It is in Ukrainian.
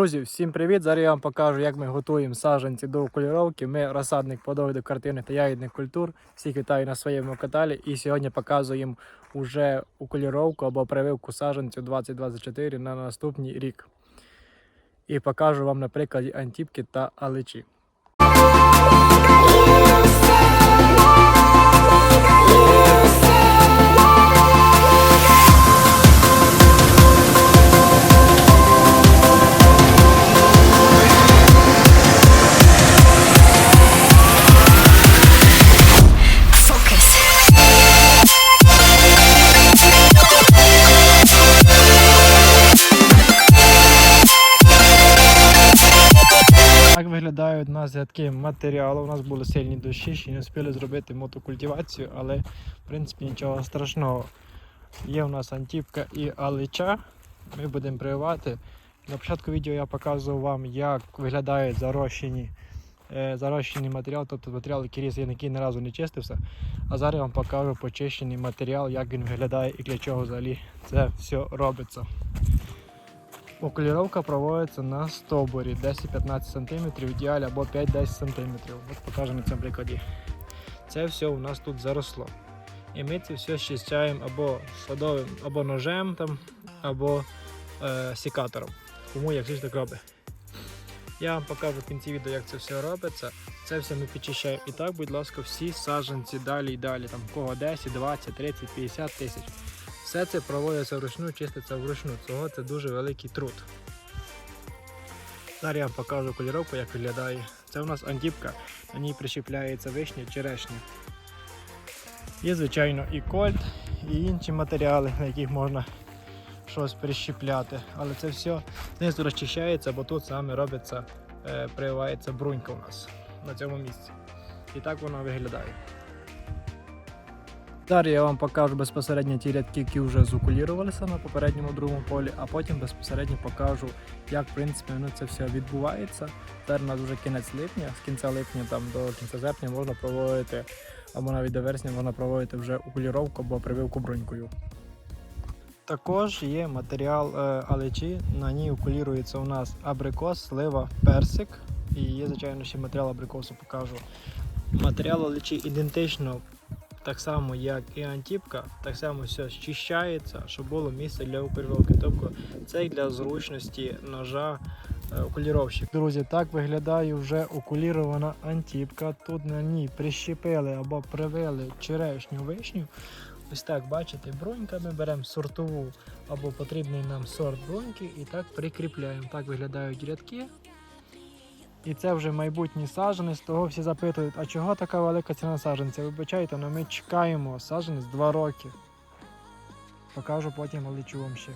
Друзі, всім привіт! Зараз я вам покажу, як ми готуємо саджанці до окуліровки. Ми розсадник плодових картини та ягідних культур. Всіх вітаю на своєму каналі. І сьогодні показуємо уже окуліровку або прививку саджанців 2024 на наступний рік. І покажу вам на прикладі антіпки та аличі. Виглядають у нас матеріалу. У нас були сильні дощі, ще не встигли зробити мотокультивацію, але в принципі нічого страшного. Є у нас антіпка і алича. Ми будемо прививати. На початку відео я показував вам, як виглядають зарощені, е, зарощений матеріал, тобто матеріал, який ріс, який ні разу не чистився. А зараз я вам покажу почищений матеріал, як він виглядає і для чого взагалі це все робиться. Окуліровка проводиться на стовбурі 10-15 см, ідеалі або 5-10 см. От покажу на цьому прикладі. Це все у нас тут заросло. І ми це все щищаємо або садовим, або ножем, там, або е, секатором. Кому як хтось так робить. Я вам покажу в кінці відео, як це все робиться. Це все ми підчищаємо. І так, будь ласка, всі саджанці далі і далі. Там кого 10, 20, 30, 50 тисяч. Все це проводиться вручну, чиститься вручну. Цього це дуже великий труд. Зараз я вам покажу кольоровку, як виглядає. Це у нас антіпка, на ній прищепляється вишня, черешня. Є, звичайно, і кольт, і інші матеріали, на яких можна щось прищепляти. Але це все знизу розчищається, бо тут саме робиться, е, прививається брунька у нас на цьому місці. І так вона виглядає. Далі я вам покажу безпосередньо ті рядки, які вже зокулірувалися на попередньому другому полі, а потім безпосередньо покажу, як в принципі воно це все відбувається. Зараз у нас вже кінець липня, з кінця липня там до кінця серпня можна проводити, або навіть до вересня можна проводити вже окуліровку або прививку брунькою. Також є матеріал е, алечі, на ній окулірується у нас абрикос, слива, персик. І є, звичайно, ще матеріал абрикосу покажу. Матеріал алечі ідентично так само, як і антіпка, так само все щищається, щоб було місце для окуліровки. Тобто це для зручності ножа е, окуліровщик. Друзі, так виглядає вже окулірована антіпка. Тут на ній прищепили або привили черешню вишню. Ось так, бачите, брунька ми беремо сортову або потрібний нам сорт бруньки і так прикріпляємо. Так виглядають рядки. І це вже майбутній саженець, Того всі запитують, а чого така велика ціна саджанця? Вибачайте, але ми чекаємо саджанець 2 роки. Покажу потім, але вам ще.